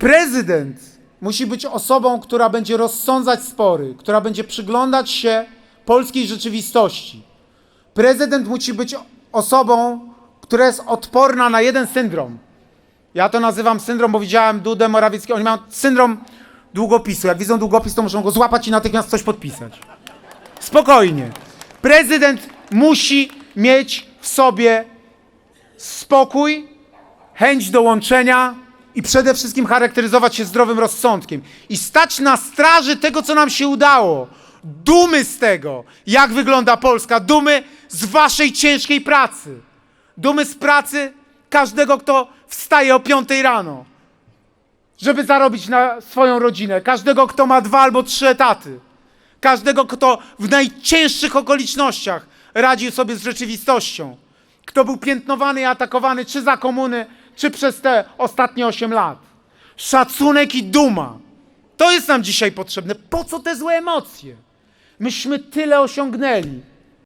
Prezydent musi być osobą, która będzie rozsądzać spory, która będzie przyglądać się polskiej rzeczywistości. Prezydent musi być osobą, która jest odporna na jeden syndrom. Ja to nazywam syndrom, bo widziałem Dudę Morawieckiego, oni mają syndrom długopisu. Jak widzą długopis, to muszą go złapać i natychmiast coś podpisać. Spokojnie. Prezydent musi mieć w sobie spokój, chęć do łączenia i przede wszystkim charakteryzować się zdrowym rozsądkiem i stać na straży tego, co nam się udało. Dumy z tego, jak wygląda Polska, dumy z waszej ciężkiej pracy, dumy z pracy każdego, kto wstaje o 5 rano, żeby zarobić na swoją rodzinę, każdego, kto ma dwa albo trzy etaty, każdego, kto w najcięższych okolicznościach radził sobie z rzeczywistością, kto był piętnowany i atakowany czy za komuny, czy przez te ostatnie 8 lat. Szacunek i duma. To jest nam dzisiaj potrzebne. Po co te złe emocje? Myśmy tyle osiągnęli.